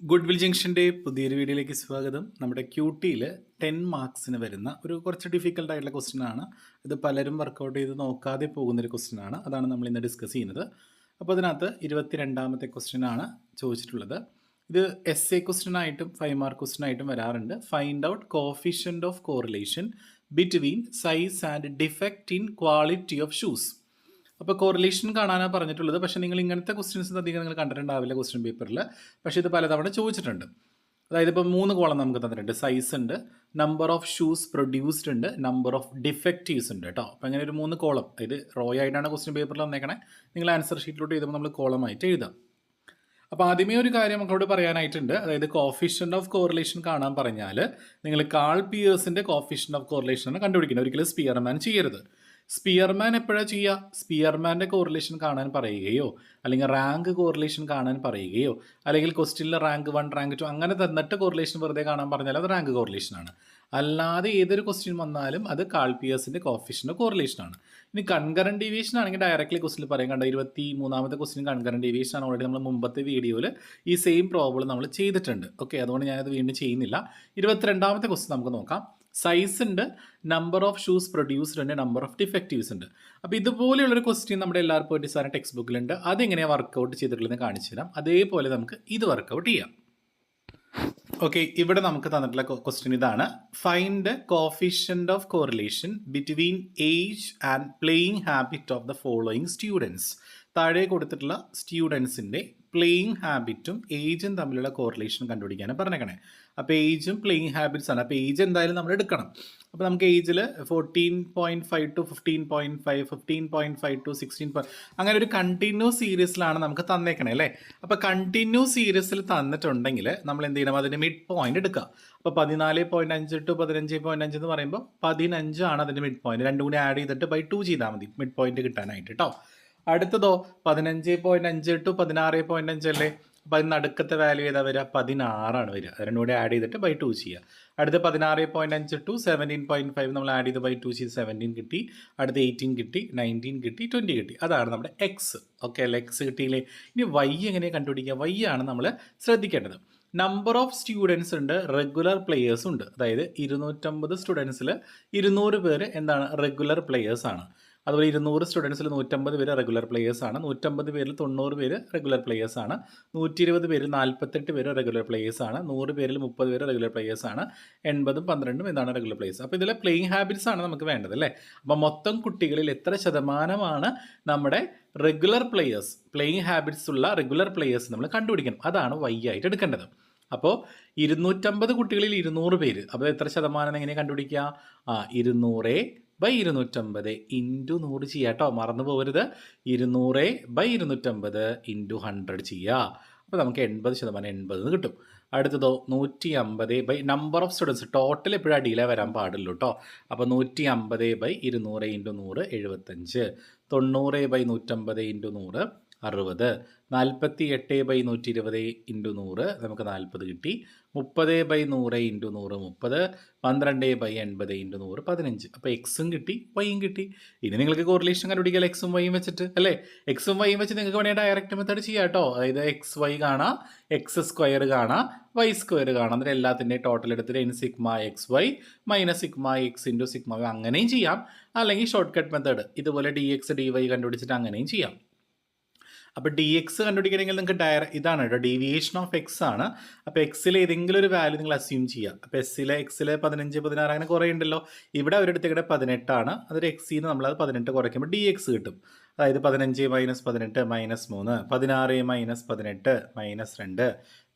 Good will ജംഗ്ഷന്റെ പുതിയൊരു വീഡിയോയിലേക്ക് സ്വാഗതം. നമ്മുടെ ക്യൂട്ടിയിൽ ടെൻ മാർക്സിന് വരുന്ന ഒരു കുറച്ച് ഡിഫിക്കൽട്ട് ആയിട്ടുള്ള ക്വസ്റ്റ്യൻ ആണ്. ഇത് പലരും വർക്കൗട്ട് ചെയ്ത് നോക്കാതെ പോകുന്നൊരു ക്വസ്റ്റ്യൻ ആണ്. അതാണ് നമ്മൾ ഇന്ന് ഡിസ്കസ് ചെയ്യുന്നത്. അപ്പോൾ അതിനകത്ത് ഇരുപത്തി രണ്ടാമത്തെ ക്വസ്റ്റ്യൻ ആണ് ചോദിച്ചിട്ടുള്ളത്. ഇത് എസ് എ ക്വസ്റ്റ്യൻ ആയിട്ടും ഫൈവ് മാർക്ക് ക്വസ്റ്റ്യൻ ആയിട്ടും വരാറുണ്ട്. Find out coefficient of correlation between size and defect in quality of shoes അപ്പോൾ കോറിലേഷൻ കാണാനാണ് പറഞ്ഞിട്ടുള്ളത്. പക്ഷേ നിങ്ങൾ ഇങ്ങനത്തെ ക്വസ്റ്റ്യൻസ് അധികം നിങ്ങൾ കണ്ടിട്ടുണ്ടാവില്ല ക്വസ്റ്റ്യൻ പേപ്പറിൽ പക്ഷേ ഇത് പലതവണ ചോദിച്ചിട്ടുണ്ട്. അതായത് ഇപ്പോൾ മൂന്ന് കോളം നമുക്ക് തന്നിട്ടുണ്ട്. സൈസ് ഉണ്ട് നമ്പർ ഓഫ് ഷൂസ് പ്രൊഡ്യൂസ്ഡ് ഉണ്ട് നമ്പർ ഓഫ് ഡിഫക്റ്റീവ്സ് ഉണ്ട് കേട്ടോ അപ്പോൾ അങ്ങനെ ഒരു മൂന്ന് കോളം അതായത് റോ ആയിട്ടാണ് ക്വസ്റ്റ്യൻ പേപ്പറിൽ വന്നേക്കണേ. നിങ്ങൾ ആൻസർ ഷീറ്റിലോട്ട് എഴുതുമ്പോൾ നമ്മൾ കോളമായിട്ട് എഴുതാം. അപ്പോൾ ആദ്യമേ ഒരു കാര്യം മക്കളോട് പറയാനായിട്ടുണ്ട്. അതായത് കോഫിഷ്യന്റ് ഓഫ് കോറിലേഷൻ കാണാൻ പറഞ്ഞാൽ നിങ്ങൾ കാൾ പിയേഴ്സിന്റെ കോഫിഷ്യന്റ് ഓഫ് കോറിലേഷൻ ആണ് കണ്ടുപിടിക്കുന്നത് ഒരിക്കലും സ്പിയർമാൻ ചെയ്യരുത്. സ്പിയർമാൻ എപ്പോഴാണ് ചെയ്യുക? സ്പിയർമാന്റെ കോറിലേഷൻ കാണാൻ പറയുകയോ അല്ലെങ്കിൽ റാങ്ക് കോറിലേഷൻ കാണാൻ പറയുകയോ അല്ലെങ്കിൽ ക്വസ്റ്റ്യനിൽ റാങ്ക് വൺ റാങ്ക് ടു അങ്ങനെ തന്നിട്ട് കോറിലേഷൻ വെറുതെ കാണാൻ പറഞ്ഞാൽ അത് റാങ്ക് കോറിലേഷനാണ് അല്ലാതെ ഏതൊരു ക്വസ്റ്റ്യൻ വന്നാലും അത് കാൾപിയേഴ്സിന്റെ കോറിലേഷൻ കോറിലേഷനാണ് ഇനി കൺകറൻ ഡീവിയേഷൻ ആണെങ്കിൽ ഡയറക്റ്റ്ലി ക്വസ്റ്റിൽ പറയും. കണ്ട ഇരുപത്തി മൂന്നാമത്തെ ക്വസ്റ്റ്യൻ കൺകറൻ ഡീവിയേഷൻ ആണ് ഓൾറെഡി നമ്മൾ മുമ്പത്തെ വീഡിയോയിൽ ഈ സെയിം പ്രോബ്ലം നമ്മൾ ചെയ്തിട്ടുണ്ട്. ഓക്കെ അതുകൊണ്ട് ഞാനത് വീണ്ടും ചെയ്യുന്നില്ല. ഇരുപത്തിരണ്ടാമത്തെ ക്വസ്റ്റ്യൻ നമുക്ക് നോക്കാം. സൈസ് ഉണ്ട് നമ്പർ ഓഫ് ഷൂസ് പ്രൊഡ്യൂസ്ഡ് ഉണ്ട് നമ്പർ ഓഫ് ഡിഫക്റ്റീവ്സ് ഉണ്ട്. അപ്പോൾ ഇതുപോലെയുള്ളൊരു ക്വസ്റ്റ്യൻ നമ്മുടെ എല്ലാവർക്കും ഒരു സാറിന് ടെക്സ്റ്റ് ബുക്കിലുണ്ട് അതെങ്ങനെയാണ് വർക്കൗട്ട് ചെയ്തിട്ടുള്ളതെന്ന് കാണിച്ചു തരാം. അതേപോലെ നമുക്ക് ഇത് വർക്കൗട്ട് ചെയ്യാം. ഓക്കെ ഇവിടെ നമുക്ക് തന്നിട്ടുള്ള ക്വസ്റ്റ്യൻ ഇതാണ്. Find coefficient of correlation between age and playing habit of the following students താഴെ കൊടുത്തിട്ടുള്ള സ്റ്റുഡൻസിന്റെ പ്ലേയിങ് ഹാബിറ്റും ഏജും തമ്മിലുള്ള കോറിലേഷൻ കണ്ടുപിടിക്കാനാണ് പറഞ്ഞേക്കണേ. അപ്പോൾ ഏജും പ്ലേയിങ് ഹാബിറ്റ്സ് ആണ്. അപ്പോൾ ഏജ് എന്തായാലും നമ്മൾ എടുക്കണം. അപ്പോൾ നമുക്ക് ഏജിൽ fourteen point five to fifteen point five fifteen point five to sixteen point അങ്ങനെ ഒരു കണ്ടിന്യൂ സീരീസിലാണ് നമുക്ക് തന്നേക്കണേ അല്ലേ? അപ്പോൾ കണ്ടിന്യൂ സീരീസിൽ തന്നിട്ടുണ്ടെങ്കിൽ നമ്മൾ എന്ത് ചെയ്യണം? അതിന്റെ മിഡ് പോയിന്റ് എടുക്കുക. അപ്പോൾ പതിനാല് പോയിന്റ് അഞ്ച് ടു പതിനഞ്ച് പോയിന്റ് അഞ്ച് എന്ന് പറയുമ്പോൾ പതിനഞ്ചാണ് അതിന്റെ മിഡ് പോയിന്റ് രണ്ടും കൂടി ആഡ് ചെയ്തിട്ട് ബൈ ടു ചെയ്താൽ മതി മിഡ് പോയിന്റ് കിട്ടാനായിട്ട് കേട്ടോ അടുത്തതോ പതിനഞ്ച് പോയിന്റ് അഞ്ച് ടു പതിനാറ് പോയിന്റ് അഞ്ച് അല്ലേ? അപ്പം അതിന് അടുക്കത്തെ വാല്യൂ ഏതാ വരിക? പതിനാറാണ് വരിക. രണ്ടും കൂടെ ആഡ് ചെയ്തിട്ട് ബൈ ടു ചെയ്യുക. അടുത്ത പതിനാറ് പോയിന്റ് അഞ്ച് ടു സെവന്റീൻ പോയിന്റ് ഫൈവ് നമ്മൾ ആഡ് ചെയ്ത് ബൈ ടു ചെയ്ത് സെവന്റീൻ കിട്ടി. അടുത്ത എയ്റ്റീൻ കിട്ടി നയന്റീൻ കിട്ടി ട്വന്റി കിട്ടി. അതാണ് നമ്മുടെ എക്സ് ഓക്കെ അല്ല? എക്സ് കിട്ടിയില്ലേ? ഇനി വൈ എങ്ങനെ കണ്ടുപിടിക്കുക? വൈ ആണ് നമ്മൾ ശ്രദ്ധിക്കേണ്ടത്. നമ്പർ ഓഫ് സ്റ്റുഡൻസ് ഉണ്ട് റെഗുലർ പ്ലെയേഴ്സ് ഉണ്ട്. അതായത് ഇരുന്നൂറ്റമ്പത് സ്റ്റുഡൻസിൽ ഇരുന്നൂറ് പേര് എന്താണ് റെഗുലർ പ്ലെയേഴ്സ് ആണ്. അതുപോലെ ഇരുന്നൂറ് സ്റ്റുഡൻസിൽ നൂറ്റമ്പത് പേര് റെഗുലർ പ്ലെയേഴ്സ് ആണ്. നൂറ്റമ്പത് പേരിൽ തൊണ്ണൂറ് പേര് റെഗുലർ പ്ലെയേഴ്സ് ആണ്. നൂറ്റി ഇരുപത് പേരിൽ നാൽപ്പത്തെട്ട് പേര് റെഗുലർ പ്ലെയേഴ്സ് ആണ്. നൂറ് പേരിൽ മുപ്പത് പേര് റെഗുലർ പ്ലെയേഴ്സ് ആണ്. എൺപതും പന്ത്രണ്ടും ഇതാണ് റെഗുലർ പ്ലേയേഴ്സ് അപ്പോൾ ഇതിലെ പ്ലേയിങ് ഹാബിറ്റ്സ് ആണ് നമുക്ക് വേണ്ടത് അല്ലേ? അപ്പോൾ മൊത്തം കുട്ടികളിൽ എത്ര ശതമാനമാണ് നമ്മുടെ റെഗുലർ പ്ലേയേഴ്സ് പ്ലേയിങ് ഹാബിറ്റ്സ് ഉള്ള റെഗുലർ പ്ലേയേഴ്സ് നമ്മൾ കണ്ടുപിടിക്കണം. അതാണ് വൈ ആയിട്ട് എടുക്കേണ്ടത്. അപ്പോൾ ഇരുന്നൂറ്റമ്പത് കുട്ടികളിൽ ഇരുന്നൂറ് പേര്. അപ്പോൾ എത്ര ശതമാനം എങ്ങനെ കണ്ടുപിടിക്കുക? ആ ഇരുന്നൂറ് ബൈ ഇരുന്നൂറ്റമ്പത് ഇന്റു നൂറ് ചെയ്യുക കേട്ടോ മറന്നു പോകരുത് ഇരുന്നൂറ് ബൈ ഇരുന്നൂറ്റമ്പത് ഇന്റു ഹൺഡ്രഡ് ചെയ്യുക അപ്പോൾ നമുക്ക് എൺപത് ശതമാനം എൺപത് കിട്ടും. അടുത്തതോ നൂറ്റി അമ്പത് by number of students total എപ്പോഴും അടിയിലേ വരാൻ പാടുള്ളൂ കേട്ടോ അപ്പോൾ നൂറ്റി അമ്പത് ബൈ ഇരുന്നൂറ് ഇന്റു നൂറ് എഴുപത്തഞ്ച്. തൊണ്ണൂറ് ബൈ നൂറ്റമ്പത് ഇന്റു നൂറ് അറുപത്. നാൽപ്പത്തി എട്ട് ബൈ നൂറ്റി ഇരുപത് ഇന്റു നൂറ് നമുക്ക് നാൽപ്പത് കിട്ടി. മുപ്പത് ബൈ നൂറ് ഇന്റു നൂറ് മുപ്പത് പന്ത്രണ്ട് ബൈ എൺപത് ഇന്റു നൂറ് പതിനഞ്ച്. അപ്പോൾ എക്സും കിട്ടി വൈയും കിട്ടി. ഇനി നിങ്ങൾക്ക് കോറിലേഷൻ കണ്ടുപിടിക്കാം എക്സും വൈയും വെച്ചിട്ട്? അല്ലേ? എക്സും വൈയും വെച്ച് നിങ്ങൾക്ക് വേണമെങ്കിൽ ഡയറക്റ്റ് മെത്തേഡ് ചെയ്യാം കേട്ടോ. അതായത് എക്സ് വൈ കാണാം എക്സ് സ്ക്വയർ കാണാം വൈ സ്ക്വയർ കാണാം. എന്നിട്ട് എല്ലാത്തിന്റെയും ടോട്ടൽ എടുത്തിട്ട് ഇനി sigma X Y minus sigma X into sigma അങ്ങനെയും ചെയ്യാം. അല്ലെങ്കിൽ ഷോർട്ട് കട്ട് മെത്തേഡ് ഇതുപോലെ ഡി എക്സ് ഡി വൈ കണ്ടുപിടിച്ചിട്ട് അങ്ങനെയും ചെയ്യാം. അപ്പോൾ ഡി എക്സ് കണ്ടുപിടിക്കണമെങ്കിൽ നിങ്ങൾക്ക് ഡയറ ഇതാണ് കേട്ടോ ഡീവിയേഷൻ ഓഫ് എക്സ് ആണ്. അപ്പോൾ എക്സിൽ ഏതെങ്കിലും ഒരു വാല്യൂ നിങ്ങൾ അസ്യൂം ചെയ്യുക. അപ്പോൾ എസ്സിലെ എക്സിലെ പതിനഞ്ച് പതിനാറ് അങ്ങനെ കുറേ ഉണ്ടല്ലോ. ഇവിടെ അവരെടുത്തേക്കിടെ പതിനെട്ടാണ്. അതൊരു എക്സിൽ നിന്ന് നമ്മളത് പതിനെട്ട് കുറയ്ക്കുമ്പോൾ ഡി എക്സ് കിട്ടും. അതായത് പതിനഞ്ച് മൈനസ് പതിനെട്ട് മൈനസ് മൂന്ന്. പതിനാറ് മൈനസ് പതിനെട്ട് മൈനസ് രണ്ട്.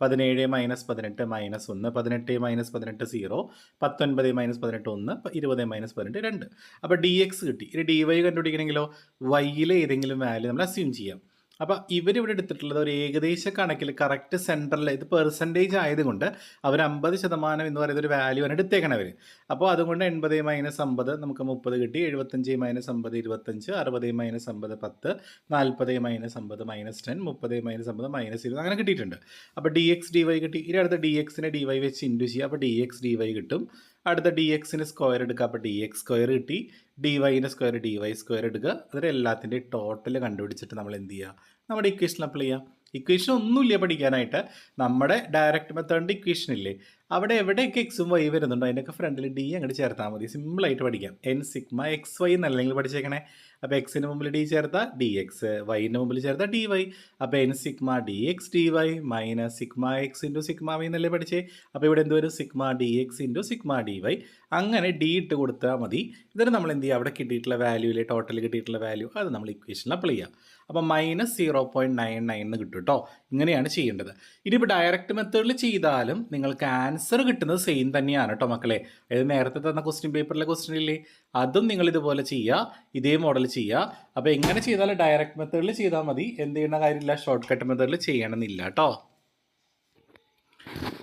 പതിനേഴ് മൈനസ് പതിനെട്ട് മൈനസ് ഒന്ന്. പതിനെട്ട് മൈനസ് പതിനെട്ട് സീറോ പത്തൊൻപത് മൈനസ് പതിനെട്ട് ഒന്ന്. ഇരുപത് മൈനസ് പതിനെട്ട് രണ്ട്. അപ്പോൾ ഡി എക്സ് കിട്ടി. ഇനി ഡി വൈ കണ്ടുപിടിക്കണമെങ്കിലോ വൈയിലെ ഏതെങ്കിലും വാല്യൂ നമ്മൾ അസ്യൂം ചെയ്യാം. അപ്പോൾ ഇവരിവിടെ എടുത്തിട്ടുള്ളത് ഒരു ഏകദേശ കണക്കിൽ കറക്റ്റ് സെന്ററിൽ ഇത് പെർസെന്റേജ് ആയതുകൊണ്ട് അവർ അമ്പത് ശതമാനം എന്ന് പറയുന്ന ഒരു വാല്യൂ ആണ് എടുത്തേക്കണം അവർ അപ്പോൾ അതുകൊണ്ട് എൺപത് മൈനസ് അമ്പത് നമുക്ക് മുപ്പത് കിട്ടി. എഴുപത്തഞ്ച് മൈനസ് അമ്പത് ഇരുപത്തഞ്ച് അറുപത് മൈനസ് അമ്പത് പത്ത് നാൽപ്പത് മൈനസ് അമ്പത് മൈനസ് ടെൻ മുപ്പത് മൈനസ് അമ്പത് മൈനസ് ഇരുപത് അങ്ങനെ കിട്ടിയിട്ടുണ്ട്. അപ്പോൾ ഡി എക്സ് ഡി വൈ കിട്ടി. ഇനി അടുത്ത ഡി എക്സിനെ ഡി വൈ വെച്ച് ഇൻഡു ചെയ്യുക അപ്പോൾ ഡി എക്സ് ഡി വൈ കിട്ടും. അടുത്ത ഡി എക്സിന് സ്ക്വയർ എടുക്കുക അപ്പോൾ ഡി എക്സ് സ്ക്വയർ കിട്ടി. ഡി വൈന്റെ സ്ക്വയർ ഡി വൈ സ്ക്വയർ എടുക്കുക. അതിൽ എല്ലാത്തിന്റെയും ടോട്ടൽ കണ്ടുപിടിച്ചിട്ട് നമ്മൾ എന്ത് ചെയ്യുക? നമ്മുടെ ഇക്വേഷൻ അപ്ലൈ ചെയ്യാം. ഇക്വേഷൻ ഒന്നുമില്ല പഠിക്കാനായിട്ട്. നമ്മുടെ ഡയറക്റ്റ് മെത്തേഡിന്റെ ഇക്വേഷൻ ഇല്ലേ? അവിടെ എവിടെയൊക്കെ എക്സും വൈ വരുന്നുണ്ടോ? അതിന്റെയൊക്കെ ഫ്രണ്ടിൽ ഡി അങ്ങോട്ട് ചേർത്താൽ മതി. സിമ്പിളായിട്ട് പഠിക്കാം. എൻ സിഗ്മ എക്സ് വൈ എന്നല്ല നിങ്ങൾ പഠിച്ചേക്കണേ. അപ്പോൾ എക്സിന് മുമ്പിൽ ഡി ചേർത്താൽ ഡി എക്സ് വൈന്റെ മുമ്പിൽ ചേർത്താൽ ഡി വൈ അപ്പോൾ N sigma D X D Y minus sigma X into sigma Y എന്നല്ലേ പഠിച്ചേ? അപ്പോൾ ഇവിടെ എന്ത് വരും? Sigma D X into sigma D Y അങ്ങനെ ഡി ഇട്ട് കൊടുത്താൽ മതി. ഇതിന് നമ്മൾ എന്ത് ചെയ്യുക അവിടെ കിട്ടിയിട്ടുള്ള വാല്യൂയിലെ ടോട്ടൽ കിട്ടിയിട്ടുള്ള വാല്യൂ അത് നമ്മൾ ഇക്വേഷനിൽ അപ്ലൈ ചെയ്യുക അപ്പോൾ minus zero point nine nine എന്ന് കിട്ടും കേട്ടോ ഇങ്ങനെയാണ് ചെയ്യേണ്ടത്. ഇനിയിപ്പോൾ ഡയറക്റ്റ് മെത്തേഡിൽ ചെയ്താലും നിങ്ങൾക്ക് ആൻസർ കിട്ടുന്നത് സെയിം തന്നെയാണ് കേട്ടോ മക്കളെ. അതായത് നേരത്തെ തന്ന ക്വസ്റ്റ്യൻ പേപ്പറിലെ ക്വസ്റ്റ്യൻ ഇല്ലേ? അതും നിങ്ങൾ ഇതുപോലെ ചെയ്യുക ഇതേ മോഡൽ ചെയ്യുക അപ്പോൾ എങ്ങനെ ചെയ്താലും ഡയറക്റ്റ് മെത്തേഡിൽ ചെയ്താൽ മതി. എന്ത് ചെയ്യുന്ന കാര്യമില്ല ഷോർട്ട് കട്ട് മെത്തേഡിൽ ചെയ്യണമെന്നില്ല കേട്ടോ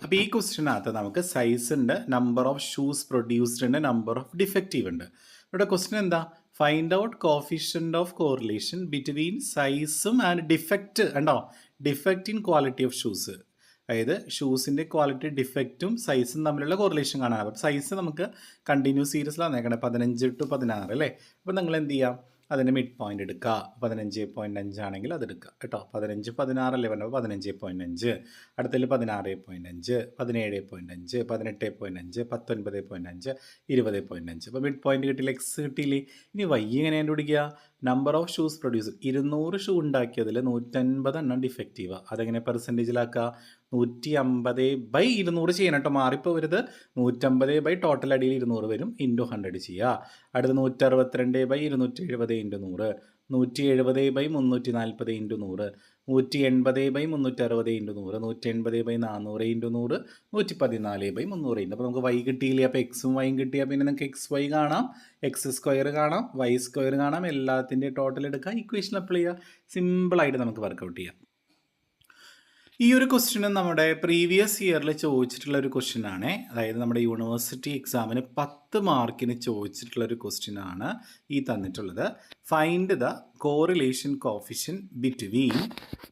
അപ്പോൾ ഈ ക്വസ്റ്റിനകത്ത് നമുക്ക് സൈസ് ഉണ്ട് നമ്പർ ഓഫ് ഷൂസ് പ്രൊഡ്യൂസ്ഡ് ഉണ്ട് നമ്പർ ഓഫ് ഡിഫക്റ്റീവ് ഉണ്ട്. ഇവിടെ ക്വസ്റ്റ്യൻ എന്താ? Find out coefficient of correlation between സൈസും ആൻഡ് ഡിഫക്റ്റ് ഉണ്ടോ defect in quality of shoes അതായത് ഷൂസിന്റെ ക്വാളിറ്റി ഡിഫക്റ്റും സൈസും തമ്മിലുള്ള കോറിലേഷൻ കാണാൻ അപ്പം സൈസ് നമുക്ക് കണ്ടിന്യൂസ് സീരീസിലാണ് നേക്കണേ പതിനഞ്ച് ടു പതിനാറ് അല്ലേ? അപ്പം നിങ്ങൾ എന്ത് ചെയ്യാം? അതിന്റെ മിഡ് പോയിന്റ് എടുക്കുക. പതിനഞ്ച് പോയിന്റ് അഞ്ചാണെങ്കിൽ അത് എടുക്കുക കേട്ടോ. പതിനഞ്ച് പതിനാറല്ലേ പറഞ്ഞപ്പോൾ പതിനഞ്ച് പോയിന്റ് അഞ്ച്. അടുത്തതിൽ പതിനാറ് പോയിന്റ് അഞ്ച് പതിനേഴ് പോയിന്റ് അഞ്ച് പതിനെട്ട് പോയിന്റ് അഞ്ച് പത്തൊൻപത് പോയിന്റ് അഞ്ച് ഇരുപത് പോയിന്റ് അഞ്ച്. അപ്പോൾ മിഡ് പോയിന്റ് കിട്ടിയില്ല എക്സ് കിട്ടിയില്ലേ. ഇനി വൈ എങ്ങനെ കണ്ടുപിടിക്കുക? നമ്പർ ഓഫ് ഷൂസ് പ്രൊഡ്യൂസ് ഇരുന്നൂറ് ഷൂ ഉണ്ടാക്കിയതിൽ നൂറ്റൻപത് എണ്ണം ഡിഫക്റ്റീവാണ് അതെങ്ങനെ പെർസെന്റേജിലാക്കുക നൂറ്റി അമ്പത് ബൈ ഇരുന്നൂറ് ചെയ്യണം കേട്ടോ. മാറിപ്പോൾ വരുത് നൂറ്റമ്പത് ബൈ ടോട്ടൽ അടിയിൽ ഇരുന്നൂറ് വരും. ഇന്റു ഹൺഡ്രഡ് ചെയ്യുക. അടുത്ത് നൂറ്ററുപത്തിരണ്ട് ബൈ ഇരുന്നൂറ്റി എഴുപത് ഇന്റു നൂറ്. നൂറ്റി എഴുപത് ബൈ മുന്നൂറ്റി നാൽപ്പത് ഇന്റു നൂറ്. നൂറ്റി എൺപത് ബൈ മുന്നൂറ്റി അറുപത് ഇന്റു നൂറ്. നൂറ്റി എൺപത് ബൈ നാനൂറ് ഇന്റു നൂറ്. നൂറ്റി പതിനാല് ബൈ മുന്നൂറ് ഇന്റു അപ്പോൾ നമുക്ക് വൈ കിട്ടിയില്ലേ? അപ്പോൾ എക്സും വൈയും കിട്ടിയാൽ പിന്നെ നമുക്ക് എക്സ് വൈ കാണാം. എക്സ് സ്ക്വയർ കാണാം. വൈ സ്ക്വയർ കാണാം. എല്ലാത്തിന്റെ ടോട്ടൽ എടുക്കുക ഇക്വേഷൻ അപ്ലൈ ചെയ്യുക സിമ്പിളായിട്ട് നമുക്ക് വർക്കൗട്ട് ചെയ്യാം. ഈ ഒരു ക്വസ്റ്റ്യൻ നമ്മുടെ പ്രീവിയസ് ഇയറിൽ ചോദിച്ചിട്ടുള്ള ഒരു ക്വസ്റ്റ്യൻ ആണ്. അതായത് നമ്മുടെ യൂണിവേഴ്സിറ്റി എക്സാമിന് പത്ത് മാർക്കിന് ചോദിച്ചിട്ടുള്ള ഒരു ക്വസ്റ്റ്യൻ ആണ് ഈ തന്നിട്ടുള്ളത്. Find the correlation coefficient between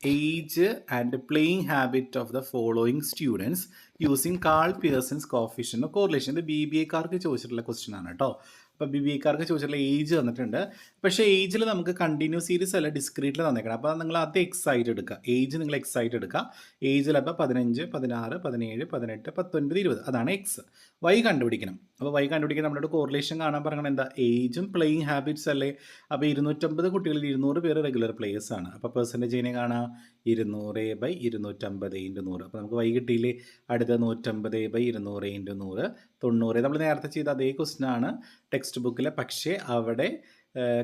age and playing habit of the following students using Karl Pearson's coefficient correlation ഇത് ബി ബി എക്കാർക്ക് ചോദിച്ചിട്ടുള്ള ക്വസ്റ്റ്യൻ ആണ് കേട്ടോ. അപ്പോൾ ബി ബി എക്കാർക്ക് ചോദിച്ചിട്ടുള്ള ഏജ് തന്നിട്ടുണ്ട്. പക്ഷേ ഏജിൽ നമുക്ക് കണ്ടിന്യൂ സീരീസ് അല്ല ഡിസ്ക്രീറ്റിൽ തന്നേക്കണം. അപ്പോൾ നിങ്ങൾ അത് എക്സൈറ്റ് എടുക്കുക ഏജ് നിങ്ങൾ എക്സൈറ്റ് എടുക്കുക ഏജിൽ അപ്പോൾ പതിനഞ്ച് പതിനാറ് പതിനേഴ് പതിനെട്ട് പത്തൊൻപത് ഇരുപത്. അതാണ് എക്സ് വൈ കണ്ടുപിടിക്കണം. അപ്പോൾ വൈ കണ്ടുപിടിക്കാൻ നമ്മളോട് കോറിലേഷൻ കാണാൻ പറയണം എന്താ? ഏജും പ്ലേയിങ് ഹാബിറ്റ്സ് അല്ലേ? അപ്പോൾ ഇരുന്നൂറ്റമ്പത് കുട്ടികളിൽ ഇരുന്നൂറ് പേര് റെഗുലർ പ്ലേയേഴ്സ് ആണ്. അപ്പോൾ പെർസെന്റേജ് എങ്ങനെ കാണാം? ഇരുന്നൂറ് ബൈ ഇരുന്നൂറ്റമ്പത് ഇന്റു നൂറ്. അപ്പോൾ നമുക്ക് വൈ കിട്ടിയില്ലേ? അടുത്ത നൂറ്റമ്പത് ബൈ ഇരുന്നൂറ് ഇന്റു നൂറ്. തൊണ്ണൂറ്. നമ്മൾ നേരത്തെ ചെയ്ത അതേ ക്വസ്റ്റ്യൻ ആണ്. ടെക്സ്റ്റ് ബുക്കിൽ പക്ഷേ അവിടെ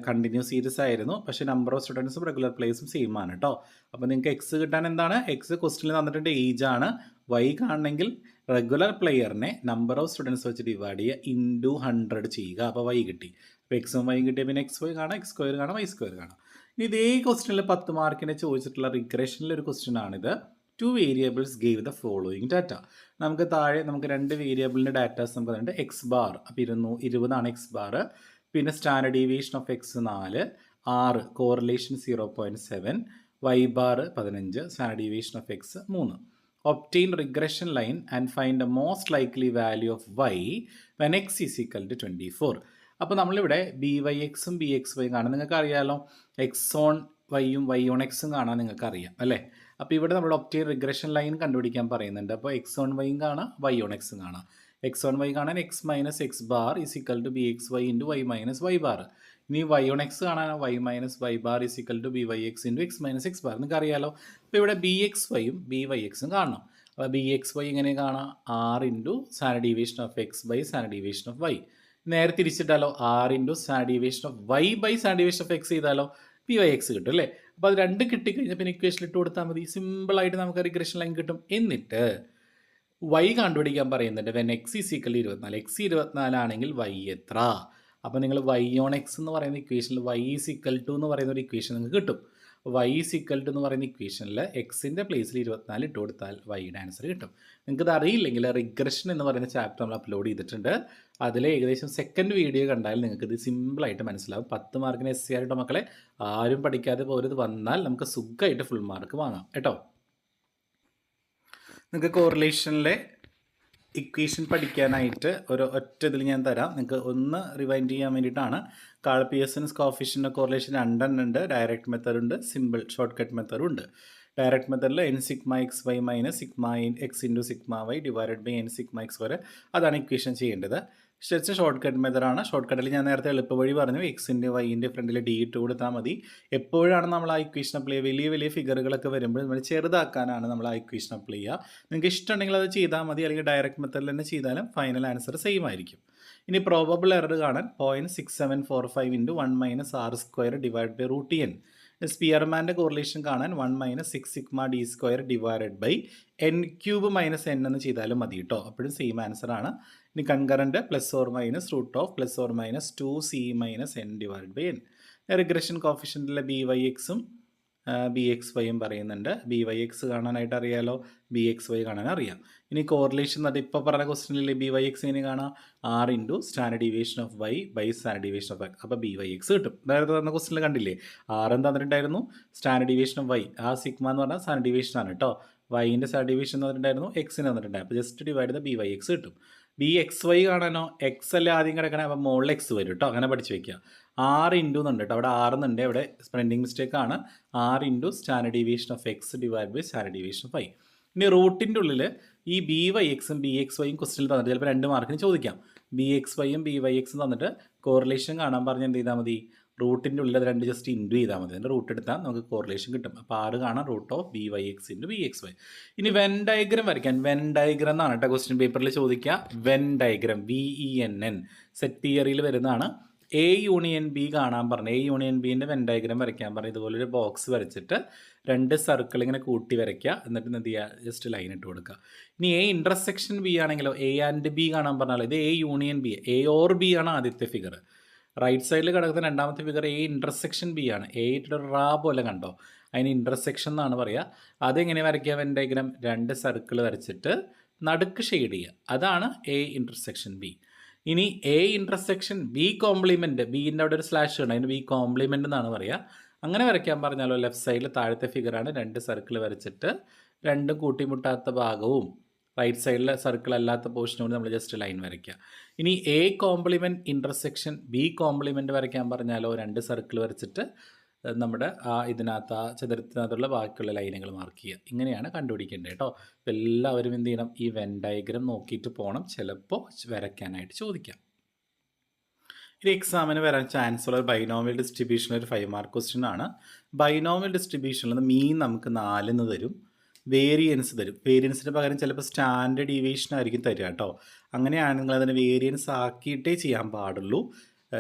കണ്ടിന്യൂ സീരീസ് ആയിരുന്നു. പക്ഷേ നമ്പർ ഓഫ് സ്റ്റുഡൻസും റെഗുലർ പ്ലേസും സെയിം ആണ് കേട്ടോ അപ്പോൾ നിങ്ങൾക്ക് എക്സ് കിട്ടാൻ എന്താണ്? എക്സ് ക്വസ്റ്റിൽ തന്നിട്ടുണ്ട് ഏജ് ആണ്. വൈ കാണണമെങ്കിൽ റെഗുലർ പ്ലെയറിനെ നമ്പർ ഓഫ് സ്റ്റുഡൻസ് വെച്ച് ഡിവൈഡ് ചെയ്യുക ഇന്റു ഹൺഡ്രഡ് ചെയ്യുക. അപ്പോൾ വൈ കിട്ടി. അപ്പോൾ എക്സും വൈ കിട്ടിയ പിന്നെ എക്സ് വൈ കാണാം എക്സ് സ്ക്വയർ കാണാം വൈ സ്ക്വയർ കാണാം. ഇനി ഇതേ ക്വസ്റ്റിനിൽ പത്ത് മാർക്കിനെ ചോദിച്ചിട്ടുള്ള റിഗ്രഷനിൽ ഒരു ക്വസ്റ്റ്യൻ ആണിത്. Two variables gave the following data നമുക്ക് താഴെ നമുക്ക് രണ്ട് വേരിയബിളിന്റെ ഡാറ്റാസ് നമുക്ക് തന്നിട്ട് എക്സ് ബാർ അപ്പോൾ ഇരുന്നൂ ഇരുപതാണ് എക്സ് ബാർ പിന്നെ സ്റ്റാൻഡേർഡ് ഡീവിയേഷൻ ഓഫ് എക്സ് നാല് ആറ് correlation zero point seven Y bar പതിനഞ്ച് സ്റ്റാൻഡേർഡ് ഡീവിയേഷൻ ഓഫ് എക്സ് മൂന്ന്. Obtain regression line and find the most likely value of Y when X is equal to twenty four അപ്പോൾ നമ്മളിവിടെ B Y എക്സും B X Y കാണാൻ നിങ്ങൾക്ക് അറിയാമല്ലോ X on വൈയും Y on എക്സും കാണാൻ നിങ്ങൾക്കറിയാം അല്ലേ? അപ്പോൾ ഇവിടെ നമ്മൾ ഒപ്റ്റെയിൻ റിഗ്രഷൻ ലൈൻ കണ്ടുപിടിക്കാൻ പറയുന്നുണ്ട്. അപ്പോൾ എക്സ് ഓൺ വൈയും കാണാം വൈ ഓൺ എക്സും കാണാം. എക്സ് ഓൺ വൈ കാണാൻ X minus X bar is equal to B X Y into Y minus Y bar ഇനി വൈ ഓൺ എക്സ് കാണാൻ Y minus Y bar is equal to B Y X into X minus X bar നിങ്ങൾക്ക് അറിയാലോ അപ്പോൾ ഇവിടെ B X വൈയും B Y എക്സും കാണണം. അപ്പോൾ ബി എക്സ് വൈ എങ്ങനെ കാണാം? ആർ ഇന്റു സാന ഡീവിയേഷൻ ഓഫ് എക്സ് ബൈ സാന ഡീവിയേഷൻ ഓഫ് വൈ നേരെ തിരിച്ചിട്ടാലോ ആർ ഇന്റു സാന ഡീവിയേഷൻ ഓഫ് വൈ ബൈ സാന ഡീവിയേഷൻ ഓഫ് എക്സ് ചെയ്താലോ ബി വൈ എക്സ് കിട്ടും അല്ലേ? അപ്പോൾ അത് രണ്ടും കിട്ടിക്കഴിഞ്ഞാൽ പിന്നെ ഇക്വേഷൻ ഇട്ട് കൊടുത്താൽ മതി. സിമ്പിളായിട്ട് നമുക്ക് റിഗ്രഷൻ ലൈൻ കിട്ടും. എന്നിട്ട് വൈ കണ്ടുപിടിക്കാൻ പറയുന്നുണ്ട്. വെൻ എക്സ് ഈസ് ഈക്വൽ ഇരുപത്തിനാല്. എക്സ് ഇരുപത്തിനാലാണെങ്കിൽ വൈ എത്ര? അപ്പോൾ നിങ്ങൾ വൈ ഓൺ എക്സ് എന്ന് പറയുന്ന ഇക്വേഷനിൽ വൈ ഈസ് ടു എന്ന് പറയുന്ന ഒരു ഇക്വേഷൻ നിങ്ങൾക്ക് കിട്ടും. വൈ ഈസ് ഈക്വൽ ടു എന്ന് പറയുന്ന ഇക്വേഷനിൽ എക്സിന്റെ പ്ലേസിൽ ഇരുപത്തിനാല് ഇട്ട് കൊടുത്താൽ വൈയുടെ ആൻസർ കിട്ടും. നിങ്ങൾക്കത് അറിയില്ലെങ്കിൽ റിഗ്രഷൻ എന്ന് പറയുന്ന ചാപ്റ്റർ നമ്മൾ അപ്ലോഡ് ചെയ്തിട്ടുണ്ട്. അതിലെ ഏകദേശം സെക്കൻഡ് വീഡിയോ കണ്ടാൽ നിങ്ങൾക്ക് ഇത് സിമ്പിളായിട്ട് മനസ്സിലാവും. പത്ത് മാർക്കിന് എസ് സി ആയിട്ട് മക്കളെ? ആരും പഠിക്കാതെ പോരത്. വന്നാൽ നമുക്ക് സുഖമായിട്ട് ഫുൾ മാർക്ക് വാങ്ങാം. കേട്ടോ? നിങ്ങൾക്ക് കോറിലേഷനിലെ ഇക്വേഷൻ പഠിക്കാനായിട്ട് ഒരു ഒറ്റ ഇതിൽ ഞാൻ തരാം. നിങ്ങൾക്ക് ഒന്ന് റിവൈൻഡ് ചെയ്യാൻ വേണ്ടിയിട്ടാണ്. കാൾ പിയസൻസ് കോഫിഷ്യന്റെ കോറിലേഷൻ രണ്ടെണ്ണം ഉണ്ട്. ഡയറക്റ്റ് മെത്തേഡ് ഉണ്ട്. സിമ്പിൾ ഷോർട്ട് കട്ട് മെത്തേഡും ഉണ്ട് direct മെത്തഡിൽ N sigma X Y minus sigma X into sigma Y divided by N sigma X വരെ അതാണ് ഇക്വേഷൻ ചെയ്യേണ്ടത്. ശരിച്ച ഷോർട്ട് കട്ട് മെത്തഡാണ് ഷോർട്ട് കട്ടിൽ ഞാൻ നേരത്തെ എളുപ്പ വഴി പറഞ്ഞു എക്സിന്റെ വൈന്റെ ഫ്രണ്ടിൽ ഡി ഇട്ട് കൊടുത്താൽ മതി. എപ്പോഴാണ് നമ്മൾ ആ ഇക്വേഷൻ അപ്ലൈ വലിയ വലിയ ഫിഗറുകളൊക്കെ വരുമ്പോൾ നമ്മൾ ചെറുതാക്കാനാണ് നമ്മൾ ആ ഇക്വേഷൻ അപ്ലൈ ചെയ്യുക. നിങ്ങൾക്ക് ഇഷ്ടമുണ്ടെങ്കിൽ അത് ചെയ്താൽ മതി. അല്ലെങ്കിൽ ഡയറക്റ്റ് മെത്തഡിൽ തന്നെ ചെയ്താലും ഫൈനൽ ആൻസർ സെയിം ആയിരിക്കും. ഇനി പ്രോബബിൾ എറർ കാണാൻ point six seven four five into one minus R square divide by root N സ്പിയർമാന്റെ correlation കാണാൻ one minus six sigma D square divided by N cube minus N എന്ന് ചെയ്താലും മതി കേട്ടോ അപ്പോഴും same answer ആണ്. ഇനി concurrent plus or minus root of plus or minus two C minus N divide by N regression കോഫിഷ്യന്റിലെ B Y എക്സും B X വൈയും പറയുന്നുണ്ട്. ബി വൈ എക്സ് കാണാനായിട്ട് അറിയാലോ? ബി എക്സ് വൈ കാണാൻ അറിയാം. ഇനി കോറിലേഷൻ അത് ഇപ്പോൾ പറഞ്ഞ ക്വസ്റ്റനിലെ ബി വൈ എക്സ് എങ്ങനെ കാണാം. R into standard deviation of Y by standard deviation of അപ്പോൾ ബി വൈ എക്സ് കിട്ടും. നേരത്തെ തന്ന ക്വസ്റ്റനിൽ കണ്ടില്ലേ? ആർ എന്ന് തന്നിട്ടുണ്ടായിരുന്നു? സ്റ്റാൻഡേർഡ് ഡീവിയേഷൻ ഓഫ് വൈ ആ സിഗ്മ എന്ന് പറഞ്ഞാൽ സ്റ്റാൻഡേർഡ് ഡീവിയേഷൻ ആണ് കേട്ടോ വൈന്റെ സ്റ്റാൻഡേർഡ് ഡീവിയേഷൻ എന്ന് പറഞ്ഞിട്ടുണ്ടായിരുന്നു. എക്സിന് തന്നിട്ടുണ്ടായിരുന്നു. അപ്പോൾ ജസ്റ്റ് ഡിവൈഡ് ചെയ്ത ബി വൈ എക്സ് കിട്ടും. ബി എക്സ് വൈ കാണാനോ? എക്സ് അല്ലേ ആദ്യം കിടക്കണേ? അപ്പോൾ മുകളിൽ എക്സ് വരും കേട്ടോ അങ്ങനെ പഠിച്ച് വെക്കുക. ആറ് ഇന്റു എന്നുണ്ട് കേട്ടോ അവിടെ ആറ് എന്നുണ്ട് ഇവിടെ സ്പ്രെൻഡിങ് മിസ്റ്റേക്ക് ആണ്. R into standard deviation of X divide by standard deviation of Y ഇനി റൂട്ടിന്റെ ഉള്ളിൽ ഈ ബി വൈ എക്സും ബി എക്സ് വൈയും ക്വസ്റ്റിൽ തന്നിട്ട് ചിലപ്പോൾ രണ്ട് മാർക്കിന് ചോദിക്കാം. ബി എക്സ് വൈയും ബി വൈ എക്സും തന്നിട്ട് കോറിലേഷൻ കാണാൻ പറഞ്ഞ് എന്ത് ചെയ്താൽ മതി? റൂട്ടിന്റെ ഉള്ളിൽ അത് രണ്ട് ജസ്റ്റ് ഇന്റു ചെയ്താൽ മതി. അതിന്റെ റൂട്ട് എടുത്താൽ നമുക്ക് കോറിലേഷൻ കിട്ടും. അപ്പോൾ ആറ് കാണാം root of B Y X into B X Y ഇനി വെൻ ഡയഗ്രം വരയ്ക്കാൻ വെൻ ഡയഗ്രം എന്നാണ് കേട്ടോ ക്വസ്റ്റ്യൻ പേപ്പറിൽ ചോദിക്കുക. Venn diagram V E N N set തിയറിയിൽ വരുന്നതാണ്. എ യൂണിയൻ ബി കാണാൻ പറഞ്ഞു. എ യൂണിയൻ ബീന്റെ വെൻ ഡയഗ്രം വരയ്ക്കാൻ പറഞ്ഞു. ഇതുപോലൊരു ബോക്സ് വരച്ചിട്ട് രണ്ട് സർക്കിൾ ഇങ്ങനെ കൂട്ടി വരയ്ക്കുക. എന്നിട്ട് എന്ത് ചെയ്യുക? ജസ്റ്റ് ലൈൻ ഇട്ട് കൊടുക്കുക. ഇനി എ ഇന്റർസെക്ഷൻ ബി ആണെങ്കിലോ? എ ആൻഡ് ബി കാണാൻ പറഞ്ഞാലോ? ഇത് A union B A or B ആണ് ആദ്യത്തെ ഫിഗർ റൈറ്റ് സൈഡിൽ കിടക്കുന്ന രണ്ടാമത്തെ ഫിഗർ എ ഇന്റർസെക്ഷൻ ബി ആണ്. എ ഇട്ടൊരു റാ പോലെ കണ്ടോ? അതിന് ഇന്റർസെക്ഷൻ എന്നാണ് പറയുക അതെങ്ങനെ വരയ്ക്കുക? വെൻ രണ്ട് സർക്കിൾ വരച്ചിട്ട് നടുക്ക് ഷെയ്ഡ് ചെയ്യുക. അതാണ് എ ഇന്റർസെക്ഷൻ ബി ഇനി എ ഇന്റർസെക്ഷൻ ബി കോംപ്ലിമെന്റ് ബീന്റെ അവിടെ ഒരു സ്ലാഷ് ഉണ്ട്. അതിന് ബി കോംപ്ലിമെന്റ് എന്നാണ് പറയുക അങ്ങനെ വരയ്ക്കാൻ പറഞ്ഞാലോ ലെഫ്റ്റ് സൈഡിൽ താഴത്തെ ഫിഗറാണ് രണ്ട് സർക്കിൾ വരച്ചിട്ട് രണ്ടും കൂട്ടിമുട്ടാത്ത ഭാഗവും റൈറ്റ് സൈഡിലെ സർക്കിൾ അല്ലാത്ത പോർഷനോട് നമ്മൾ ജസ്റ്റ് ലൈൻ വരയ്ക്കുക. ഇനി A complement intersection B complement വരയ്ക്കാൻ പറഞ്ഞാലോ രണ്ട് സർക്കിൾ വരച്ചിട്ട് നമ്മുടെ ആ ഇതിനകത്ത് ആ ചതുരത്തിനകത്തുള്ള ബാക്കിയുള്ള ലൈനുകൾ മാർക്ക് ചെയ്യുക. ഇങ്ങനെയാണ് കണ്ടുപിടിക്കേണ്ടത് കേട്ടോ. എല്ലാവരും എന്ത് ചെയ്യണം? ഈ വെൻ ഡയഗ്രം നോക്കിയിട്ട് പോകണം ചിലപ്പോൾ വരയ്ക്കാനായിട്ട് ചോദിക്കാം. ഇനി എക്സാമിന് വരാൻ ചാൻസ് ഉള്ള ബൈനോമിയൽ ഡിസ്ട്രിബ്യൂഷൻ ഒരു ഫൈവ് മാർക്ക് ക്വസ്റ്റ്യൻ ആണ്. ബൈനോമിയൽ ഡിസ്ട്രിബ്യൂഷനിൽ നിന്ന് മീൻ നമുക്ക് നാലിന്ന് തരും. വേരിയൻസ് തരും. വേരിയൻസിന് പകരം ചിലപ്പോൾ സ്റ്റാൻഡേർഡ് ഡീവിയേഷൻ ആയിരിക്കും തരിക കേട്ടോ അങ്ങനെയാണ് നിങ്ങൾ അതിനെ വേരിയൻസ് ആക്കിയിട്ടേ ചെയ്യാൻ പാടുള്ളൂ.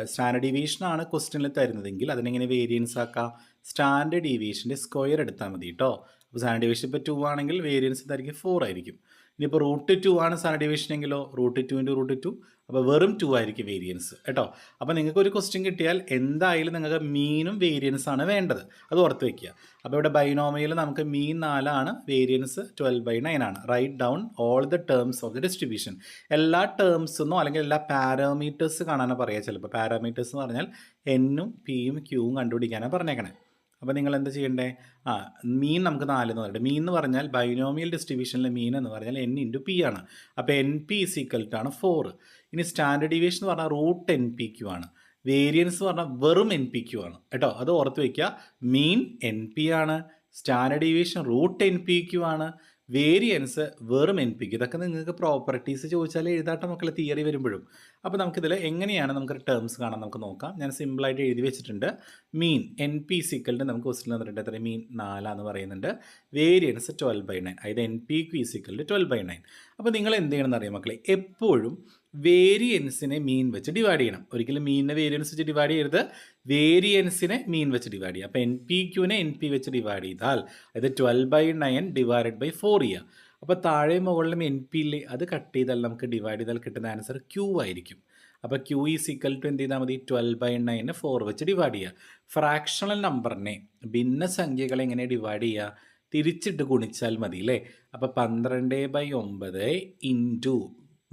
സ്റ്റാൻഡേർഡ് ഡീവിയേഷൻ ആണ് ക്വസ്റ്റ്യനിൽ തരുന്നതെങ്കിൽ അതിനെങ്ങനെ വേരിയൻസ് ആക്കാം? സ്റ്റാൻഡേർഡ് ഡീവിയേഷന്റെ സ്ക്വയർ എടുത്താൽ മതി കേട്ടോ അപ്പോൾ സ്റ്റാൻഡേർഡ് ഡീവിയേഷൻ ഇപ്പോൾ ടു ആണെങ്കിൽ വേരിയൻസ് ഇതായിരിക്കും ഫോർ ആയിരിക്കും. ഇനിയിപ്പോൾ റൂട്ട് ടു ആണ് standard deviation എങ്കിലോ? Root two into root two അപ്പോൾ വെറും ടു ആയിരിക്കും വേരിയൻസ് കേട്ടോ? അപ്പോൾ നിങ്ങൾക്ക് ഒരു ക്വസ്റ്റ്യൻ കിട്ടിയാൽ എന്തായാലും നിങ്ങൾക്ക് മീനും വേരിയൻസ് ആണ് വേണ്ടത്. അത് ഓർത്ത് വെക്കുക. അപ്പോൾ ഇവിടെ ബൈനോമിയിൽ നമുക്ക് മീൻ നാലാണ് വേരിയൻസ് ട്വൽവ് ബൈ നയൻ ആണ്. Write down all the terms of the distribution എല്ലാ ടേംസെന്നോ അല്ലെങ്കിൽ എല്ലാ പാരാമീറ്റേഴ്സ് കാണാനോ പറയുക ചിലപ്പോൾ പാരാമീറ്റേഴ്സ് എന്ന് പറഞ്ഞാൽ എന്നും പിയും ക്യൂവും കണ്ടുപിടിക്കാനാണ് പറഞ്ഞേക്കണേ. അപ്പോൾ നിങ്ങൾ എന്താ ചെയ്യണ്ടേ? ആ മീൻ നമുക്ക് നാല് എന്ന് പറയട്ടെ മീൻ എന്ന് പറഞ്ഞാൽ ബൈനോമിയൽ ഡിസ്ട്രിബ്യൂഷനിലെ മീൻ എന്ന് പറഞ്ഞാൽ എൻ ഇന്റു പി ആണ്. അപ്പോൾ N P is equal to ആണ് ഫോർ ഇനി സ്റ്റാൻഡേർഡ് ഡീവിയേഷൻ എന്ന് പറഞ്ഞാൽ റൂട്ട് എൻ പി ക്യു ആണ്. വേരിയൻസ് എന്ന് പറഞ്ഞാൽ വെറും എൻ പി ക്യു ആണ്. കേട്ടോ? അത് ഓർത്ത് വയ്ക്കുക. മീൻ എൻ പി ആണ്. Standard deviation root N P Q ആണ്. വേരിയൻസ് വെറും എൻ പി ക്യു ഇതൊക്കെ നിങ്ങൾക്ക് പ്രോപ്പർട്ടീസ് ചോദിച്ചാൽ എഴുതാട്ട മക്കളെ തിയറി വരുമ്പോഴും. അപ്പോൾ നമുക്കിതിൽ എങ്ങനെയാണ് നമുക്ക് ടേംസ് കാണാൻ നമുക്ക് നോക്കാം. ഞാൻ സിമ്പിളായിട്ട് എഴുതി വെച്ചിട്ടുണ്ട്. മീൻ എൻ പി സിക്കലിന്റെ നമുക്ക് ക്വസ്റ്റിൽ തന്നിട്ടുണ്ട് എത്ര? മീൻ നാലാന്ന് പറയുന്നുണ്ട്. വേരിയൻസ് ട്വൽവ് ബൈ നയൻ അതായത് എൻ പി ക്യു സിക്കലിന്റെ ട്വൽവ് ബൈ നയൻ അപ്പോൾ നിങ്ങൾ എന്ത് ചെയ്യണമെന്ന് അറിയാം മക്കളെ? എപ്പോഴും വേരിയൻസിനെ മീൻ വെച്ച് ഡിവൈഡ് ചെയ്യണം. ഒരിക്കലും മീനിനെ വേരിയൻസ് വെച്ച് ഡിവൈഡ് ചെയ്യരുത്. വേരിയൻസിനെ മീൻ വെച്ച് ഡിവൈഡ് ചെയ്യുക. അപ്പോൾ എൻ പി ക്യൂനെ എൻ പി വെച്ച് ഡിവൈഡ് ചെയ്താൽ അതായത് twelve by nine divided by four ചെയ്യുക. അപ്പോൾ താഴെ മുകളിലും എൻ പി ഇല്ലേ അത് കട്ട് ചെയ്താൽ നമുക്ക് ഡിവൈഡ് ചെയ്താൽ കിട്ടുന്ന ആൻസർ ക്യൂ ആയിരിക്കും. അപ്പോൾ ക്യൂ ഈസ് ഈക്വൽ ടു എന്ത് ചെയ്താൽ മതി? ട്വൽവ് ബൈ നയനെ ഫോർ വെച്ച് ഡിവൈഡ് ചെയ്യുക. ഫ്രാക്ഷണൽ നമ്പറിനെ ഭിന്ന സംഖ്യകളെ എങ്ങനെ ഡിവൈഡ് ചെയ്യുക? തിരിച്ചിട്ട് ഗുണിച്ചാൽ മതി അല്ലേ അപ്പോൾ പന്ത്രണ്ട് ബൈ ഒമ്പത് ഇന്റു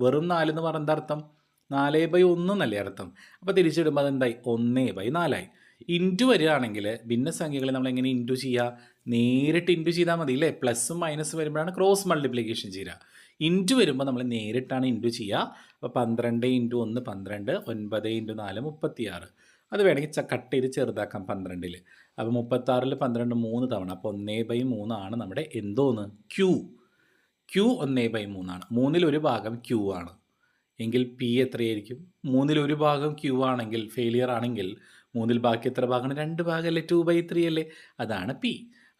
വെറും നാലെന്ന് പറഞ്ഞ എന്താ അർത്ഥം? നാല് ബൈ ഒന്ന് എന്നല്ലേ അർത്ഥം? അപ്പോൾ തിരിച്ചിടുമ്പോൾ അതെന്തായി? ഒന്ന് ബൈ നാലായി. ഇന്റു വരികയാണെങ്കിൽ ഭിന്നസംഖ്യകളെ നമ്മൾ എങ്ങനെ ഇന്റു ചെയ്യുക? നേരിട്ട് ഇന്റു ചെയ്താൽ മതി അല്ലേ? പ്ലസും മൈനസും വരുമ്പോഴാണ് ക്രോസ് മൾട്ടിപ്ലിക്കേഷൻ ചെയ്യുക. ഇന്റു വരുമ്പോൾ നമ്മൾ നേരിട്ടാണ് ഇന്റു ചെയ്യുക. അപ്പോൾ പന്ത്രണ്ട് ഇന്റു ഒന്ന് പന്ത്രണ്ട് ഒൻപത് ഇന്റു നാല് മുപ്പത്തിയാറ്. അത് വേണമെങ്കിൽ കട്ട് ചെയ്ത് ചെറുതാക്കാം പന്ത്രണ്ടിൽ അപ്പോൾ മുപ്പത്താറിൽ പന്ത്രണ്ട് മൂന്ന് തവണ. അപ്പോൾ ഒന്നേ ബൈ മൂന്നാണ് നമ്മുടെ എന്തോന്ന്? ക്യൂ ക്യൂ ഒന്നേ ബൈ മൂന്നാണ് മൂന്നിലൊരു ഭാഗം ക്യൂ ആണ്. എങ്കിൽ പി എത്രയായിരിക്കും? മൂന്നിലൊരു ഭാഗം ക്യൂ ആണെങ്കിൽ ഫെയിലിയർ ആണെങ്കിൽ മൂന്നിൽ ബാക്കി എത്ര ഭാഗമാണ്? രണ്ട് ഭാഗമല്ലേ? ടു ബൈ ത്രീ അല്ലേ? അതാണ് പി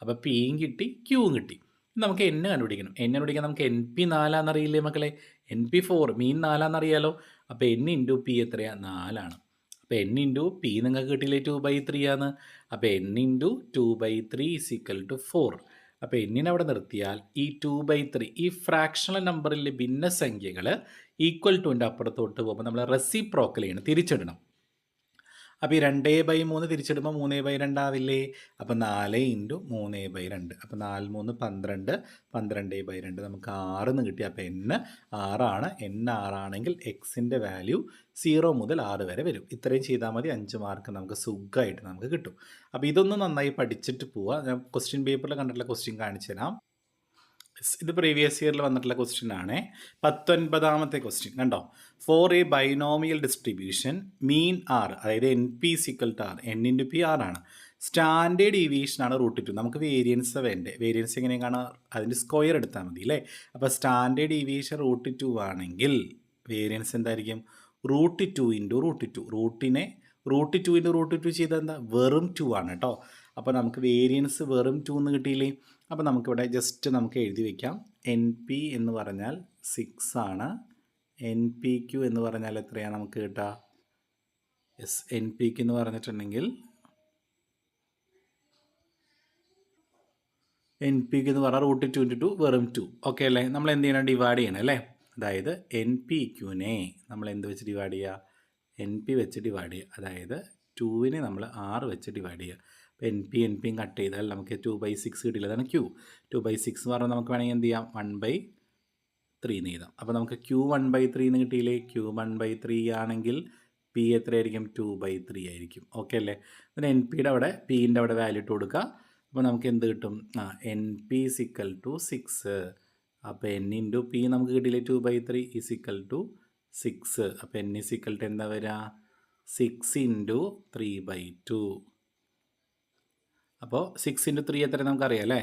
അപ്പോൾ പിയും കിട്ടി ക്യൂവും കിട്ടി. നമുക്ക് എന്നെ കണ്ടുപിടിക്കണം. എന്നെ കണ്ടുപിടിക്കാൻ നമുക്ക് എൻ പി നാലാന്നറിയില്ലേ മക്കളെ? എൻ പി ഫോർ മീൻ നാലാന്നറിയാലോ? അപ്പോൾ എൻ ഇന്റു പി എത്രയാണ് നാലാണ്. അപ്പോൾ എൻ ഇന്റു പി നിങ്ങൾക്ക് കിട്ടിയില്ലേ ടു ബൈ ത്രീ ആണ് അപ്പോൾ n into two by three is equal to four അപ്പോൾ എന്നിനെ അവിടെ നിർത്തിയാൽ ഈ ടു ബൈ ത്രീ ഈ ഫ്രാക്ഷണൽ നമ്പറിലെ ഭിന്നസംഖ്യകൾ ഈക്വൽ ടുവിന്റെ അപ്പുറത്തോട്ട് പോകുമ്പോൾ നമ്മൾ റെസിപ്രോക്കൽ ചെയ്യണം. തിരിച്ചിടണം. അപ്പോൾ ഈ രണ്ടേ ബൈ മൂന്ന് തിരിച്ചിടുമ്പോൾ മൂന്നേ ബൈ രണ്ടാവില്ലേ? അപ്പോൾ നാല് ഇന്റു മൂന്നേ ബൈ രണ്ട്. അപ്പോൾ നാല് മൂന്ന് പന്ത്രണ്ട് പന്ത്രണ്ട് ബൈ രണ്ട്. നമുക്ക് ആറെന്ന് കിട്ടി. അപ്പോൾ എൻ ആറാണ്. എൻ ആറാണെങ്കിൽ എക്സിന്റെ വാല്യൂ സീറോ മുതൽ ആറ് വരെ വരും. ഇത്രയും ചെയ്താൽ മതി. അഞ്ച് മാർക്ക് നമുക്ക് സുഖമായിട്ട് നമുക്ക് കിട്ടും. അപ്പോൾ ഇതൊന്ന് നന്നായി പഠിച്ചിട്ട് പോവുക ഞാൻ ക്വസ്റ്റ്യൻ പേപ്പറിൽ കണ്ടിട്ടുള്ള ക്വസ്റ്റ്യൻ കാണിച്ചു തരാം. ഇത് പ്രീവിയസ് ഇയറിൽ വന്നിട്ടുള്ള ക്വസ്റ്റ്യൻ ആണ്. പത്തൊൻപതാമത്തെ ക്വസ്റ്റ്യൻ കണ്ടോ? For a binomial distribution mean r അതായത് n p equal to r n into p r ആണ്. സ്റ്റാൻഡേർഡ് ഡീവിയേഷൻ ആണ് റൂട്ട് ടു നമുക്ക് വേരിയൻസ് വേണ്ടേ? വേരിയൻസ് എങ്ങനെയാണ് അതിന്റെ സ്ക്വയർ എടുത്താൽ മതി അല്ലേ? അപ്പോൾ സ്റ്റാൻഡേർഡ് ഡീവിയേഷൻ റൂട്ട് ടു ആണെങ്കിൽ വേരിയൻസ് എന്തായിരിക്കും? Root two into root two റൂട്ടിനെ root two into root two ചെയ്താൽ എന്താ? വെറും ടു ആണ് കേട്ടോ. അപ്പോൾ നമുക്ക് വേരിയൻസ് വെറും ടു എന്ന് കിട്ടിയില്ലേ? അപ്പോൾ നമുക്കിവിടെ ജസ്റ്റ് നമുക്ക് എഴുതി വയ്ക്കാം എൻ പി എന്ന് പറഞ്ഞാൽ സിക്സ് ആണ്. എൻ പി ക്യു എന്ന് പറഞ്ഞാൽ എത്രയാണ് നമുക്ക് കിട്ടുക? എസ് എൻ പി ക്യു എന്ന് പറഞ്ഞിട്ടുണ്ടെങ്കിൽ എൻ പി ക്യു എന്ന് പറഞ്ഞാൽ റൂട്ട് ടു ഇന്റു ടു വെറും ടു ഓക്കെ അല്ലേ? നമ്മൾ എന്ത് ചെയ്യണം? ഡിവൈഡ് ചെയ്യണം അല്ലേ? അതായത് എൻ പി ക്യുവിനെ നമ്മൾ എന്ത് വെച്ച് ഡിവൈഡ് ചെയ്യുക? എൻ പി വെച്ച് ഡിവൈഡ് ചെയ്യുക. അതായത് ടുവിനെ നമ്മൾ ആറ് വെച്ച് ഡിവൈഡ് ചെയ്യുക. എൻ പി എൻ പിയും കട്ട് ചെയ്താൽ നമുക്ക് ടു ബൈ സിക്സ് കിട്ടില്ല. അതാണ് ക്യൂ ടു ബൈ സിക്സ് എന്ന് പറഞ്ഞാൽ നമുക്ക് വേണമെങ്കിൽ എന്ത് ചെയ്യാം? വൺ ബൈ ത്രീ എന്ന് അപ്പോൾ നമുക്ക് ക്യൂ വൺ ബൈ ത്രീ എന്ന് കിട്ടിയില്ലേ? ക്യൂ വൺ ബൈ ത്രീ ആണെങ്കിൽ പി എത്രയായിരിക്കും? ടു ബൈ ത്രീ ആയിരിക്കും. ഓക്കെ അല്ലേ? പിന്നെ എൻ പിയുടെ അവിടെ പിന്റെ അവിടെ വാല്യൂ ഇട്ട് കൊടുക്കുക. അപ്പോൾ നമുക്ക് എന്ത് കിട്ടും? ആ n p equal to six അപ്പോൾ എൻ ഇന്റു പി നമുക്ക് കിട്ടിയില്ലേ? Two by three is equal to six അപ്പോൾ എൻ ഇസിക്കൽ ടു എന്താ വരിക? Six into three by two അപ്പോൾ സിക്സ് ഇന്റു ത്രീ എത്ര നമുക്കറിയാം അല്ലേ?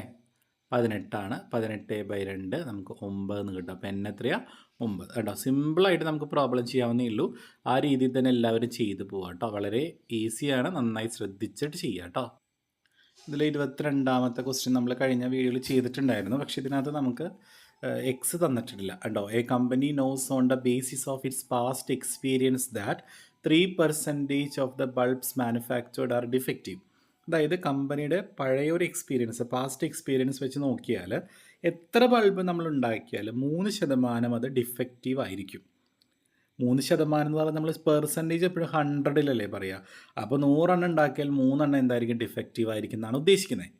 പതിനെട്ടാണ്. പതിനെട്ട് ബൈ രണ്ട് നമുക്ക് ഒമ്പത് എന്ന് കിട്ടും. അപ്പോൾ എൻ എത്രയാ? ഒമ്പത്. കേട്ടോ സിമ്പിളായിട്ട് നമുക്ക് പ്രോബ്ലം ചെയ്യാവുന്നേ ഉള്ളൂ. ആ രീതിയിൽ തന്നെ എല്ലാവരും ചെയ്തു പോവാം കേട്ടോ വളരെ ഈസിയാണ് നന്നായി ശ്രദ്ധിച്ചിട്ട് ചെയ്യുക കേട്ടോ ഇതിൽ ഇരുപത്തിരണ്ടാമത്തെ ക്വസ്റ്റ്യൻ നമ്മൾ കഴിഞ്ഞ വീഡിയോയിൽ ചെയ്തിട്ടുണ്ടായിരുന്നു. പക്ഷേ ഇതിനകത്ത് നമുക്ക് എക്സ് തന്നിട്ടില്ല. കേട്ടോ a company knows on the basis of its past experience that three percentage of the bulbs manufactured are defective അതായത് കമ്പനിയുടെ പഴയ ഒരു എക്സ്പീരിയൻസ് പാസ്റ്റ് എക്സ്പീരിയൻസ് വെച്ച് നോക്കിയാൽ എത്ര ബൾബ് നമ്മൾ ഉണ്ടാക്കിയാൽ മൂന്ന് ശതമാനം അത് ഡിഫക്റ്റീവ് ആയിരിക്കും. മൂന്ന് ശതമാനം എന്ന് പറഞ്ഞാൽ നമ്മൾ പെർസെന്റേജ് എപ്പോഴും ഹൺഡ്രഡിലല്ലേ പറയുക അപ്പോൾ നൂറെണ്ണം ഉണ്ടാക്കിയാൽ മൂന്നെണ്ണം എന്തായിരിക്കും ഡിഫക്റ്റീവ് ആയിരിക്കും എന്നാണ് ഉദ്ദേശിക്കുന്നത്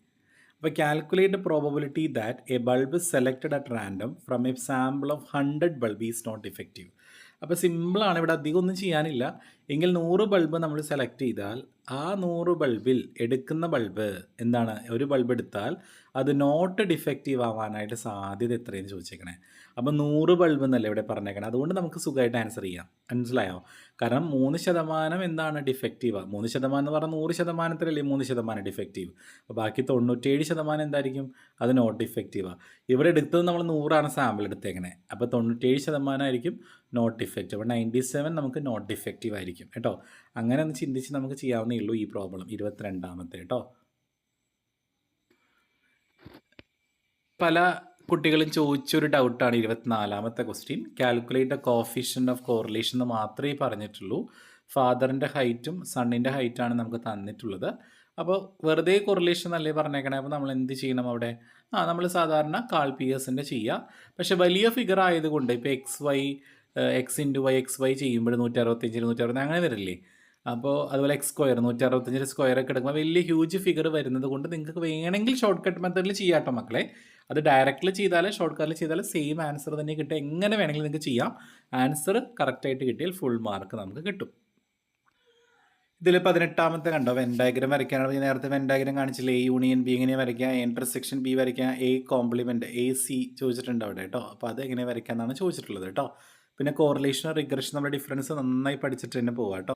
അപ്പോൾ calculate probability that a bulb selected at random from a sample of hundred bulb is not defective അപ്പോൾ സിമ്പിളാണ് ഇവിടെ അധികം ഒന്നും ചെയ്യാനില്ല. എങ്കിൽ നൂറ് ബൾബ് നമ്മൾ സെലക്ട് ചെയ്താൽ ആ നൂറ് ബൾബിൽ എടുക്കുന്ന ബൾബ് എന്താണ്? ഒരു ബൾബ് എടുത്താൽ അത് നോട്ട് ഡിഫക്റ്റീവ് ആവാനായിട്ട് സാധ്യത എത്രയെന്ന് ചോദിച്ചേക്കണേ. അപ്പം നൂറ് ബൾബ് എന്നല്ലേ ഇവിടെ പറഞ്ഞേക്കണേ. അതുകൊണ്ട് നമുക്ക് സുഖമായിട്ട് ആൻസർ ചെയ്യാം. മനസ്സിലായോ? കാരണം മൂന്ന് ശതമാനം എന്താണ് ഡിഫക്റ്റീവ് മൂന്ന് ശതമാനം എന്ന് പറഞ്ഞാൽ നൂറ് ശതമാനത്തിലല്ലേ മൂന്ന് ശതമാനം ഡിഫക്റ്റീവ് അപ്പോൾ ബാക്കി തൊണ്ണൂറ്റേഴ് ശതമാനം എന്തായിരിക്കും? അത് നോട്ട് ഡിഫക്റ്റീവാണ് ഇവിടെ എടുത്തത് നമ്മൾ നൂറാണ് സാമ്പിൾ എടുത്തേക്കണേ. അപ്പോൾ തൊണ്ണൂറ്റേഴ് ശതമാനമായിരിക്കും നോട്ട് ഡിഫക്റ്റീവ് അപ്പോൾ നയന്റി സെവൻ നമുക്ക് നോട്ട് ഡിഫക്റ്റീവ് ആയിരിക്കും. കേട്ടോ? അങ്ങനെ ഒന്ന് ചിന്തിച്ച് നമുക്ക് ചെയ്യാവുന്നേ ഉള്ളൂ ഈ പ്രോബ്ലം ഇരുപത്തിരണ്ടാമത്തെ കേട്ടോ? പല കുട്ടികളും ചോദിച്ചൊരു ഡൗട്ടാണ് ഇരുപത്തിനാലാമത്തെ question calculate the coefficient of correlation എന്ന് മാത്രമേ പറഞ്ഞിട്ടുള്ളൂ. ഫാദറിന്റെ ഹൈറ്റും സണ്ണിന്റെ ഹൈറ്റാണ് നമുക്ക് തന്നിട്ടുള്ളത്. അപ്പോൾ വെറുതെ കൊറിലേഷൻ അല്ലേ പറഞ്ഞേക്കണേ? അപ്പോൾ നമ്മൾ എന്ത് ചെയ്യണം അവിടെ? ആ നമ്മൾ സാധാരണ കാൾ പി എസിന്റെ ചെയ്യുക പക്ഷെ വലിയ ഫിഗർ ആയതുകൊണ്ട് ഇപ്പോൾ x y x into y x y ചെയ്യുമ്പോൾ നൂറ്റി അറുപത്തഞ്ചിന് നൂറ്റി അറുപത്തി അങ്ങനെ വരില്ലേ? അപ്പോൾ അതുപോലെ എക്സ് സ്ക്വയർ നൂറ്റി അറുപത്തഞ്ചിന് സ്ക്വയർ ഒക്കെ എടുക്കുമ്പോൾ വലിയ ഹ്യൂജ് ഫിഗർ വരുന്നത് കൊണ്ട് നിങ്ങൾക്ക് വേണമെങ്കിൽ ഷോർട്ട് കട്ട് മെത്തേഡിൽ ചെയ്യാട്ടോ മക്കളെ. അത് ഡയറക്റ്റിൽ ചെയ്താൽ ഷോർട്ട് കട്ടിൽ ചെയ്താൽ സെയിം ആൻസർ തന്നെ കിട്ടുക. എങ്ങനെ വേണമെങ്കിലും നിങ്ങൾക്ക് ചെയ്യാം. ആൻസർ കറക്റ്റായിട്ട് കിട്ടിയാൽ ഫുൾ മാർക്ക് നമുക്ക് കിട്ടും. ഇതിൽ പതിനെട്ടാമത്തെ കണ്ടോ? വെൻ ഡയഗ്രം വരയ്ക്കാനാണ് ഞാൻ നേരത്തെ വെൻ ഡയഗ്രം കാണിച്ചില്ലേ? എ യൂണിയൻ ബി എങ്ങനെ വരയ്ക്കാം ഇന്റർസെക്ഷൻ ബി വരയ്ക്കാം എ കോംപ്ലിമെന്റ് എ സി ചോദിച്ചിട്ടുണ്ട് അവിടെ കേട്ടോ. അപ്പോൾ അത് എങ്ങനെ വരയ്ക്കാമെന്നാണ് ചോദിച്ചിട്ടുള്ളത് കേട്ടോ. പിന്നെ കോറിലേഷൻ റിഗ്രഷൻ നമ്മുടെ ഡിഫറൻസ് നന്നായി പഠിച്ചിട്ട് തന്നെ പോവാം കേട്ടോ.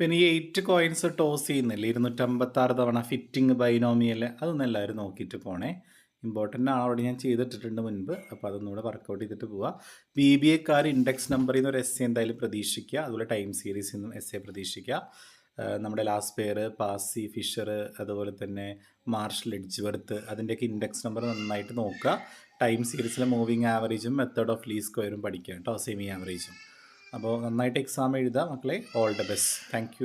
പിന്നെ ഈ എയ്റ്റ് കോയിൻസ് ടോസ് ചെയ്യുന്നില്ലേ? ഇരുന്നൂറ്റമ്പത്താറ് തവണ ഫിറ്റിംഗ് ബൈനോമിയൽ അതൊന്നും എല്ലാവരും നോക്കിയിട്ട് പോണേ. ഇമ്പോർട്ടന്റ് ആണ്. ഓൾറെഡി ഞാൻ ചെയ്തിട്ടിട്ടുണ്ട് മുൻപ്. അപ്പോൾ അതൊന്നുകൂടെ വർക്കൗട്ട് ചെയ്തിട്ട് പോവുക ബി ബി എക്കാർ ഇൻഡെക്സ് നമ്പറിൽ നിന്ന് ഒരു എസ് എന്തായാലും പ്രതീക്ഷിക്കുക. അതുപോലെ ടൈം സീരീസിൽ നിന്നും എസ് എ പ്രതീക്ഷിക്കുക നമ്മുടെ ലാസ്റ്റ് പെയർ പാസി ഫിഷർ അതുപോലെ തന്നെ മാർഷൽ എഡ്ജ്വർത്ത് അതിന്റെയൊക്കെ ഇൻഡെക്സ് നമ്പർ നന്നായിട്ട് നോക്കുക. ടൈം സീരീസിലെ മൂവിങ് ആവറേജും മെത്തേഡ് ഓഫ് ലീ സ്ക്വയറും പഠിക്കുക കേട്ടോ സെമി ആവറേജും അപ്പോൾ നന്നായിട്ട് എക്സാം എഴുതുക മക്കളെ. All the best thank